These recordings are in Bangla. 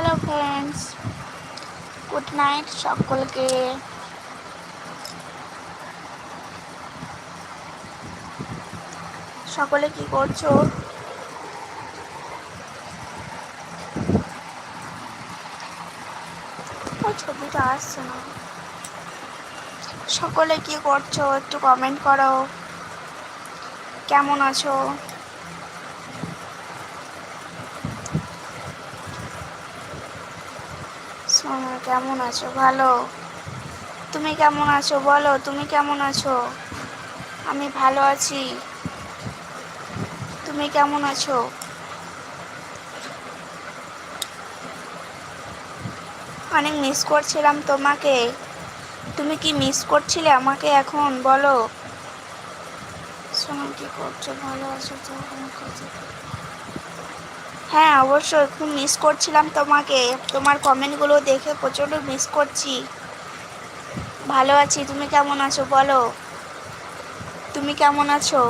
হ্যালো ফ্রেন্ডস গুড নাইট সকলকে। সকলে কি করছ? ওই ছবিটা আসছে না। সকলে কি করছ? একটু কমেন্ট করো। কেমন আছো সোনা কেমন আছো? ভালো। তুমি কেমন আছো? বলো, তুমি কেমন আছো? আমি ভালো আছি। তুমি কেমন আছো? অনেক মিস করছিলাম তোমাকে। তুমি কি মিস করছিলে আমাকে এখন? বলো। সোনা কি করছ? ভালো আছো তো? হ্যাঁ অবশ্যই, খুব মিস করছিলাম তোমাকে। তোমার কমেন্টগুলো দেখে প্রচণ্ড মিস করছি। ভালো আছি, তুমি কেমন আছো বলো? তুমি কেমন আছো?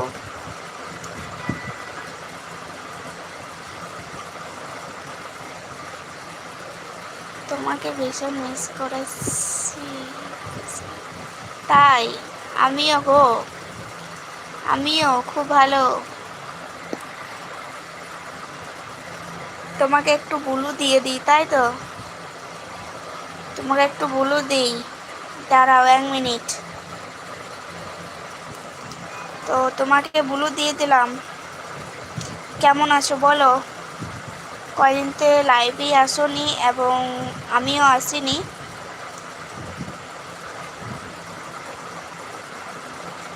তোমাকে ভীষণ মিস করেছি। তাই, আমিও গো। আমিও, খুব ভালো। তোমাকে একটু বুলু দিয়ে দিই, তাই তো? তোমাকে একটু বুলু দিই। দাঁড়াও এক মিনিট। তো তোমাকে বুলু দিয়ে দিলাম। কেমন আছো বলো? কয়দিনতে লাইভেই আসনি এবং আমিও আসিনি।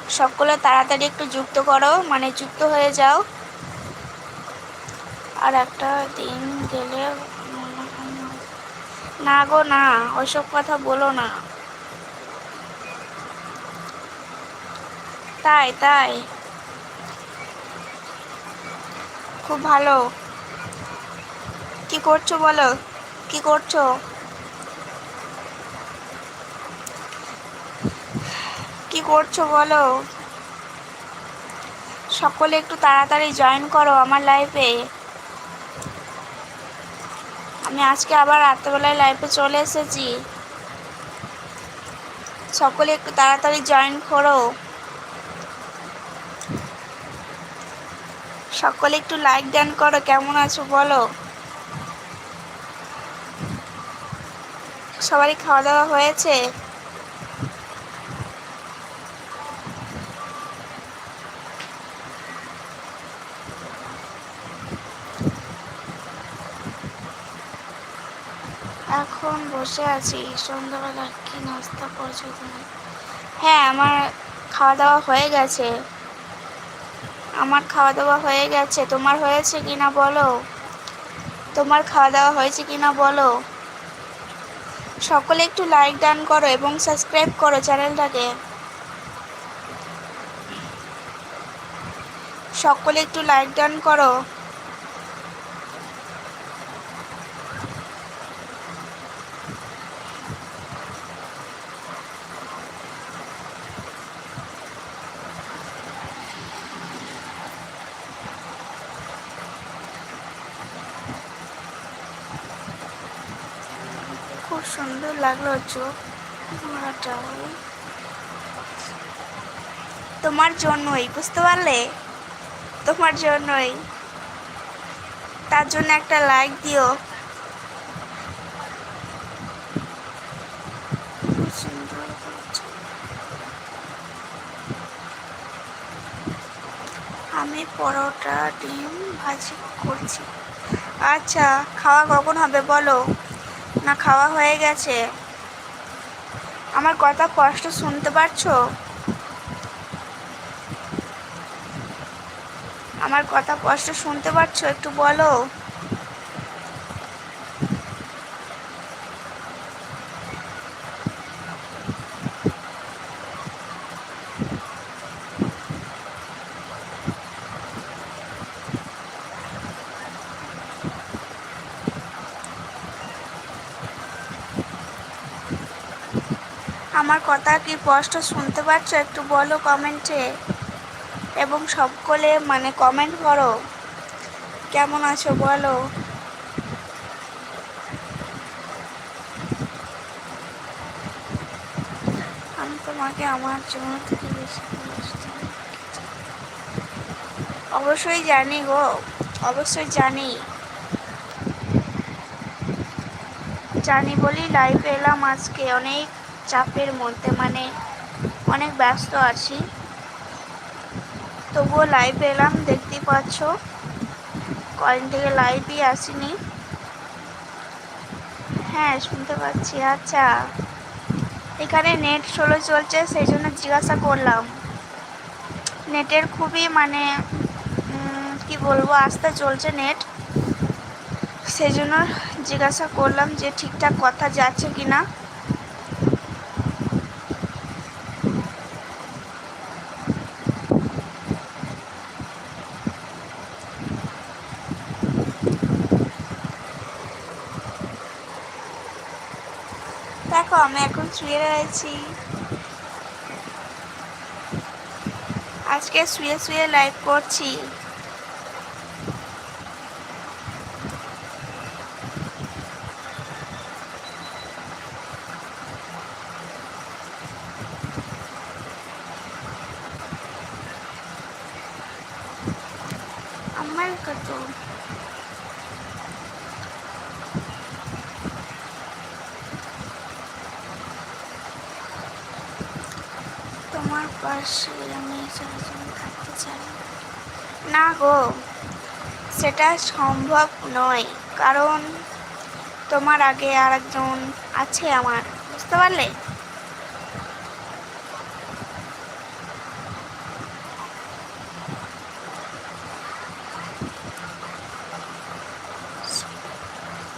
সকলে তাড়াতাড়ি একটু যুক্ত করো মানে যুক্ত হয়ে যাও। আর একটা দিন গেলে না গো, না, ওইসব কথা বলো না। তাই তাই। খুব ভালো। কি করছ বলো? কি করছ? কি করছ বলো? সকলে একটু তাড়াতাড়ি জয়েন করো আমার লাইফে আমি আজকে আবার রাত্রেবেলায় লাইফে চলে এসেছি। সকলে একটু তাড়াতাড়ি জয়েন করো। সকলে একটু লাইক ডান করো, কেমন আছো বলো? সবারই খাওয়া দাওয়া হয়েছে এখন বসে আছি, সন্ধ্যাবেলা কি নাস্তা করছ তুমি? হ্যাঁ আমার খাওয়া দাওয়া হয়ে গেছে। আমার খাওয়া দাওয়া হয়ে গেছে। তোমার হয়েছে কি না বলো? তোমার খাওয়া দাওয়া হয়েছে কি না বলো? সকলে একটু লাইক ডান করো এবং সাবস্ক্রাইব করো চ্যানেলটাকে। সকলে একটু লাইক ডান করো। তোমার জন্যই, বুঝতে পারলে? তোমার জন্যই। তার জন্য একটা লাইক দিও। আমি পরোটা, ডিম ভাজি করছি। আচ্ছা খাওয়া কখন হবে বলো? না খাওয়া হয়ে গেছে? আমার কথা কষ্ট শুনতে পারছ? আমার কথা কষ্ট শুনতে পারছ একটু বলো। আমার কথা কি স্পষ্ট শুনতে পাচ্ছ? একটু বলো কমেন্টে। এবং সকলে মানে কমেন্ট করো। কেমন আছো বলো। আমি তোমাকে আমার জন্য থেকে বেশি অবশ্যই জানি গো, অবশ্যই জানি। জানি বলি লাইভে এলাম আজকে। অনেক চাপের মধ্যে মানে অনেক ব্যস্ত আছি। তবুও লাইভ এলাম দেখতেই পাচ্ছ। কয়েন থেকে লাইভই আসিনি। হ্যাঁ শুনতে পাচ্ছি আচ্ছা। এখানে নেট স্লো চলছে, সেই জন্য জিজ্ঞাসা করলাম। নেটের খুবই মানে কি বলব, আস্তে চলছে নেট সেই জন্য জিজ্ঞাসা করলাম যে ঠিকঠাক কথা যাচ্ছে কি না দেখো আমি এখন শুয়ে রয়েছি। আজকে শুয়ে শুয়ে লাইভ করছি আমার কত পাশে আমি সারাজীবন থাকতে চাই না গো, সেটা সম্ভব নয়, কারণ তোমার আগে আর একজন আছে আমার, বুঝতে পারলে?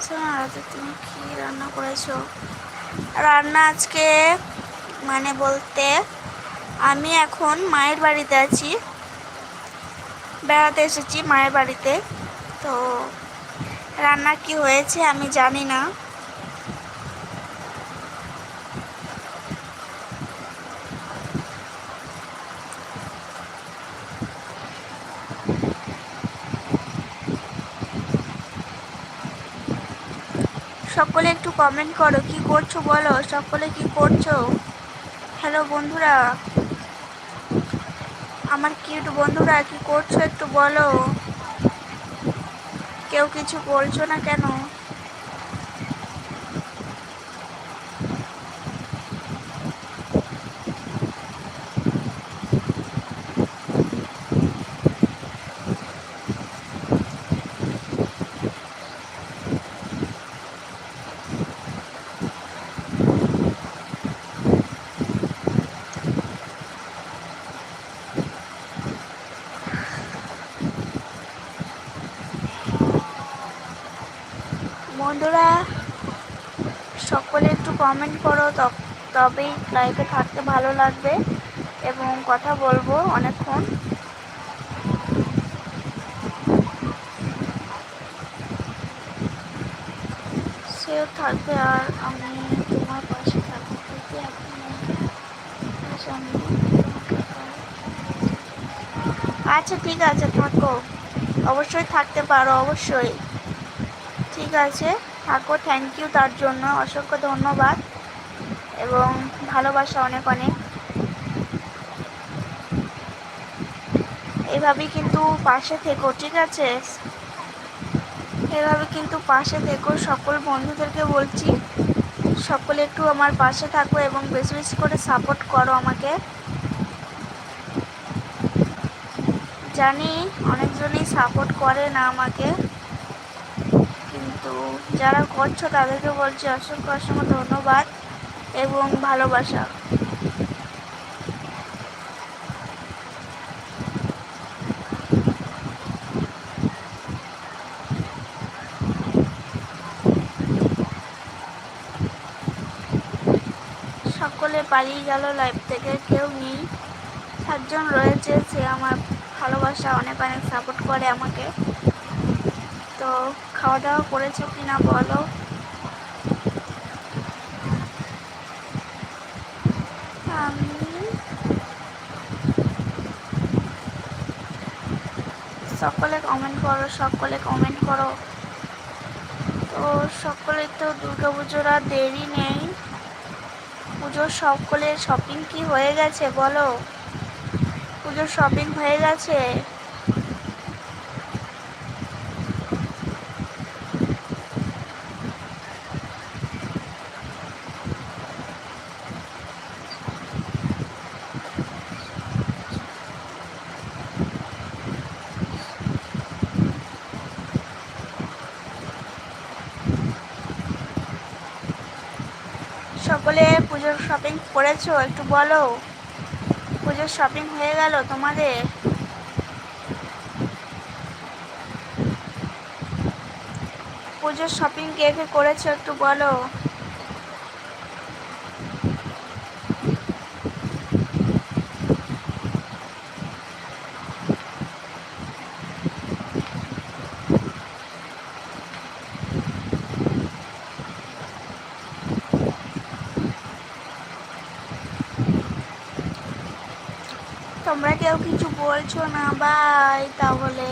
শোনো তুমি কি রান্না করেছ? রান্না আজকে মানে বলতে আমি এখন মায়ের বাড়িতে আছি। বেড়াতে এসেছি মায়ের বাড়িতে। তো রান্না কি হয়েছে আমি জানি না। সকলে একটু কমেন্ট করো, কি করছ বলো? সকলে কি করছ? হ্যালো বন্ধুরা। আমার কিউট বন্ধুরা কি করছ একটু বলো? কেউ কিছু বলছো না কেন বন্ধুরা সকলে একটু কমেন্ট করো তবেই লাইভে থাকতে ভালো লাগবে এবং কথা বলব অনেকক্ষণ। সেও থাকবে আর আমি তোমার পাশে থাকব। আচ্ছা ঠিক আছে, থাকো। অবশ্যই থাকতে পারো, অবশ্যই। ঠিক আছে। থাকো থ্যাংক ইউ তার জন্য, অসংখ্য ধন্যবাদ এবং ভালোবাসা অনেক অনেক। এভাবেই কিন্তু পাশে থেকো, ঠিক আছে? এভাবে কিন্তু পাশে থেকো, সকল বন্ধুদেরকে বলছি, সকলে একটু আমার পাশে থাকো এবং বেশি বেশি করে সাপোর্ট করো আমাকে। জানি অনেকজনই সাপোর্ট করে না আমাকে। কিন্তু যারা করছ তাদেরকে বলছি অসংখ্য অসংখ্য ধন্যবাদ এবং ভালোবাসা। সকলে পালিয়ে গেল লাইফ থেকে কেউ নেই। সাতজন রয়েছে, সে আমার ভালোবাসা অনেক অনেক সাপোর্ট করে আমাকে। তো খাওয়া দাওয়া করেছ কি না বলো? আমি সকলে কমেন্ট করো, সকলে কমেন্ট করো। তো সকলে তো দুর্গা পুজোর আর দেরি নেই। পুজোর সকলের শপিং কি হয়ে গেছে বলো? পুজোর শপিং হয়ে গেছে? সকলে পুজোর শপিং করেছ? একটু বলো। পুজোর শপিং হয়ে গেল তোমাদের? পুজোর শপিং কে কে করেছ একটু বলো। তোমরা কেউ কিছু বলছো না, বাই, তাহলে।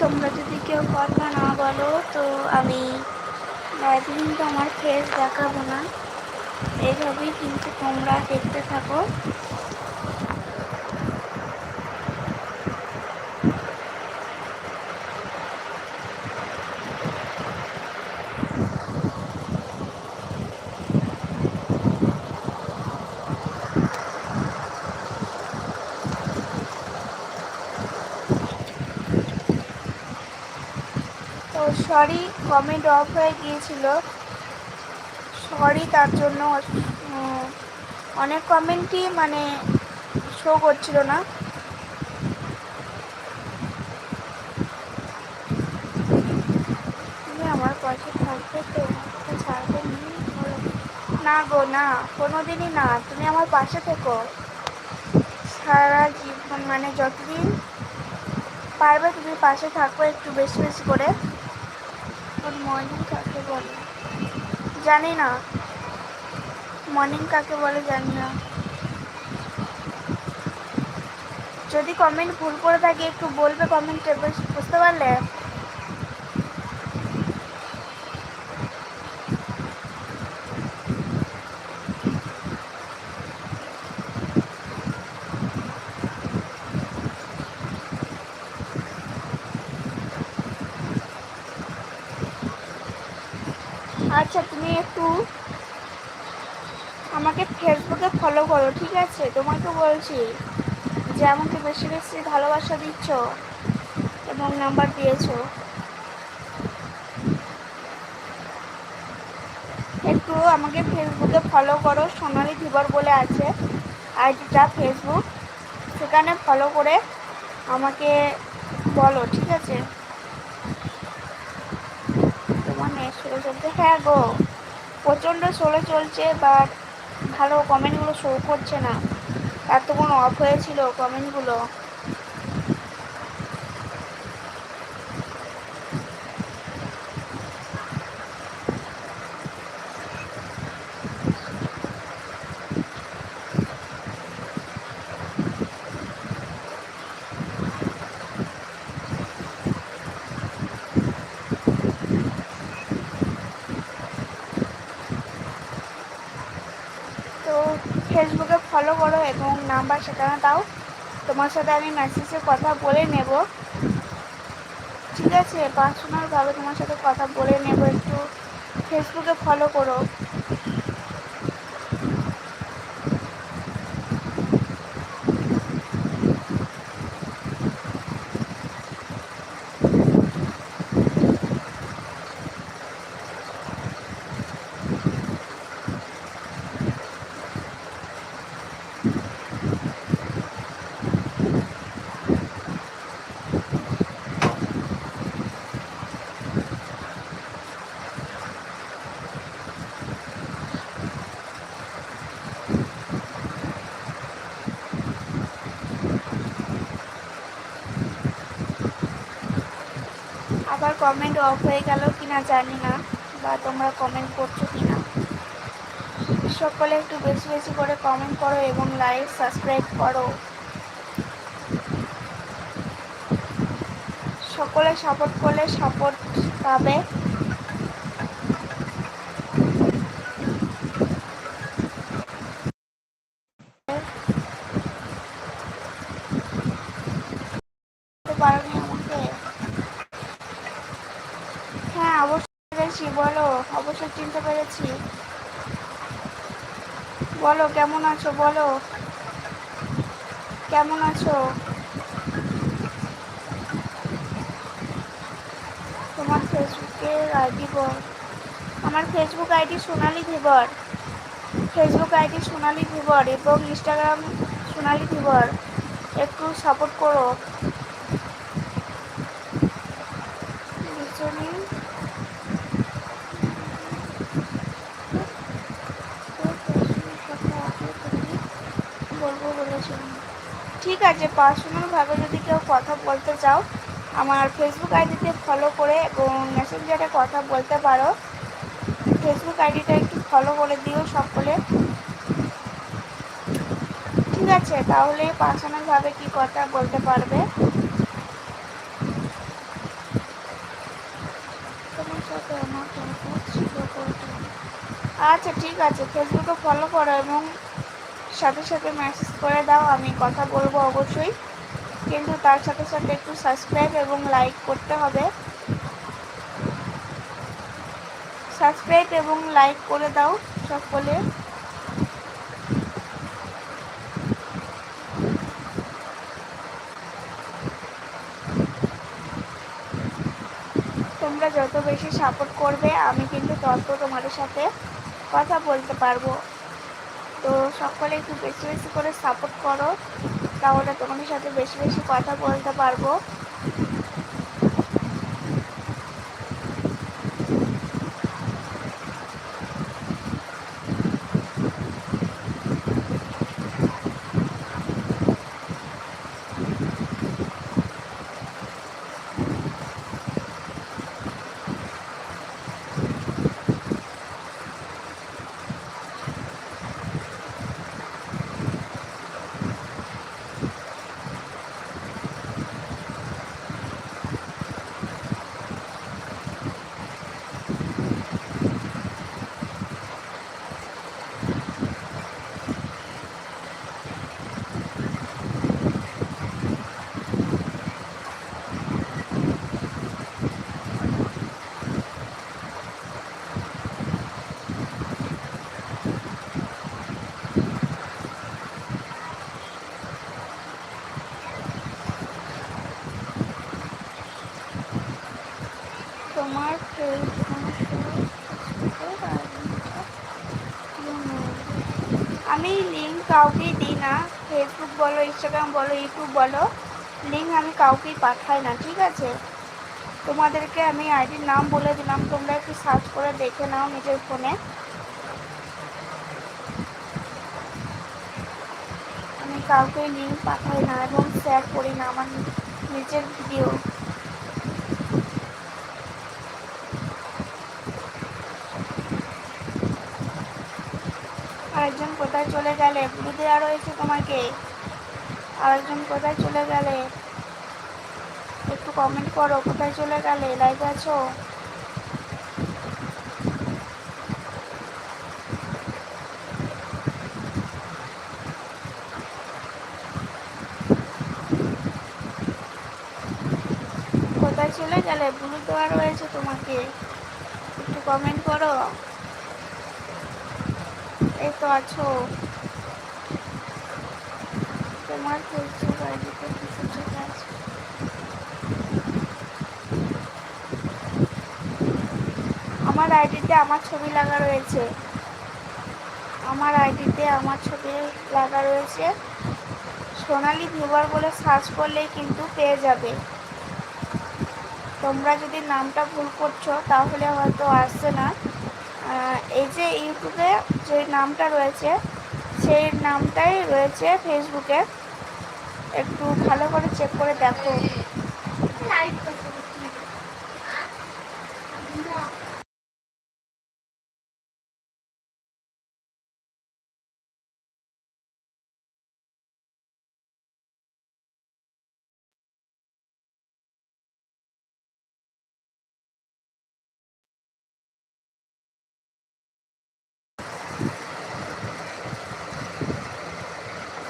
তোমরা যদি কেউ কথা না বলো, তো আমি একদিন তো আমার ফেস দেখাবো না এইভাবেই কিন্তু তোমরা দেখতে থাকো। সরি কমেন্ট অফ হয়ে গিয়েছিল। সরি তার জন্য অনেক কমেন্টই মানে শো করছিল না। আমার পাশে থাকবে তো ছাড়বে নি? গো, না, কোনোদিনই না, তুমি আমার পাশে থেকো। সারা জীবন মানে যতদিন পারবে তুমি পাশে থাকো একটু বেশি বেশি করে মর্নিং কাকে বলে। জানি না। মর্নিং কাকে বলে জানি না। যদি কমেন্ট ভুল করে থাকি, একটু বলবে কমেন্টে বুঝতে পারলে? আচ্ছা তুমি একটু আমাকে ফেসবুকে ফলো করো, ঠিক আছে? তোমাকে বলছি যে আমাকে বেশি বেশি ভালোবাসা দিচ্ছ এবং নাম্বার দিয়েছ, একটু আমাকে ফেসবুকে ফলো করো, সোনালি ধীবর বলে আছে, আইডিটা ফেসবুক সেখানে ফলো করে আমাকে বলো, ঠিক আছে? তোমার নেট স্লো চলছে। হ্যাঁ গো, প্রচণ্ড স্লো চলছে বাট ভালো কমেন্টগুলো শো করছে না। এত কোনো অফ হয়েছিল কমেন্টগুলো তো ফেসবুকে ফলো করো এবং নাম্বার সেখানে তাও তোমার সাথে আমি মেসেজে কথা বলে নেব। ঠিক আছে পার্সোনালভাবে তোমার সাথে কথা বলে নেব, একটু ফেসবুকে ফলো করো। আবার কমেন্ট অফ হয়ে গেল কিনা জানি না, বা তোমরা কমেন্ট করছ কি না সকলে একটু বেশি বেশি করে কমেন্ট করো এবং লাইক সাবস্ক্রাইব করো। সকলে সাপোর্ট করলে সাপোর্ট পাবে পারোনি আমাকে হ্যাঁ অবশ্যই পেরেছি বলো অবশ্যই চিনতে পেরেছি বলো, কেমন আছো বলো? কেমন আছো? তোমার ফেসবুকের আইডি বল। আমার Facebook ID Sonali Dhibar. Facebook ID Sonali Dhibar এবং ইনস্টাগ্রাম সোনালি ধীবর। একটু সাপোর্ট করো। আছে পার্সোনালভাবে যদি কেউ কথা বলতে চাও, আমার ফেসবুক আইডিতে ফলো করে এবং মেসেঞ্জারে কথা বলতে পারো। ফেসবুক আইডিটা একটু ফলো করে দিও সকলে। ঠিক আছে, তাহলে পার্সোনালভাবে কি কথা বলতে পারবে? আচ্ছা ঠিক আছে ফেসবুকে ফলো করো এবং সাথে সাথে মেসেজ করে দাও, আমি কথা বলব অবশ্যই। কিন্তু তার সাথে সাথে একটু সাবস্ক্রাইব এবং লাইক করতে হবে। সাবস্ক্রাইব এবং লাইক করে দাও সকলে। তোমরা যত বেশি সাপোর্ট করবে, আমি কিন্তু তত তোমাদের সাথে কথা বলতে পারব। তো সকলে একটু বেশি বেশি করে সাপোর্ট করো, তাহলে তোমাদের সাথে বেশি বেশি কথা বলতে পারব। তোমার আমি লিঙ্ক কাউকেই দিই না ফেসবুক বলো ইনস্টাগ্রাম বলো ইউটিউব বলো লিঙ্ক আমি কাউকেই পাঠাই না, ঠিক আছে? তোমাদেরকে আমি আইডির নাম বলে দিলাম, তোমরা একটু সার্চ করে দেখে নাও নিজের ফোনে আমি কাউকে লিঙ্ক পাঠাই না এবং শেয়ার করি না, আমার নিজের ভিডিও আরেকজন কোথায় চলে গেলে ব্লু দেওয়া রয়েছে তোমাকে। আরেকজন কোথায় চলে গেলে? একটু কমেন্ট করো, কোথায় চলে গেলে? লাইভে আছো? কোথায় চলে গেলে? ব্লু দেওয়া রয়েছে তোমাকে। একটু কমেন্ট করো। তো আছো? তোমার ফেসবুক আইডিতে কিছু আছে। আমার আইডিতে আমার ছবি লাগা রয়েছে। আমার আইডিতে আমার ছবি লাগা রয়েছে। সোনালি ভিউয়ার বলে সার্চ করলেই কিন্তু পেয়ে যাবে। তোমরা যদি নামটা ভুল করছ, তাহলে হয়তো আসছে না। এই যে ইউটিউবে যে নামটা রয়েছে, সেই নামটাই রয়েছে ফেসবুকে একটু ভালো করে চেক করে দেখো।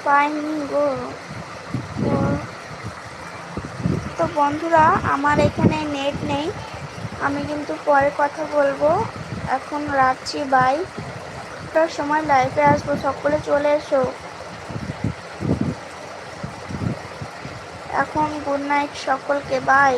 পাইনি গো। তো বন্ধুরা, আমার এখানে নেট নেই। আমি কিন্তু পরে কথা বলব। এখন রাখছি বাই তার সময় লাইফে আসব, সকলে চলে এসো। এখন গুড নাইট সকলকে বাই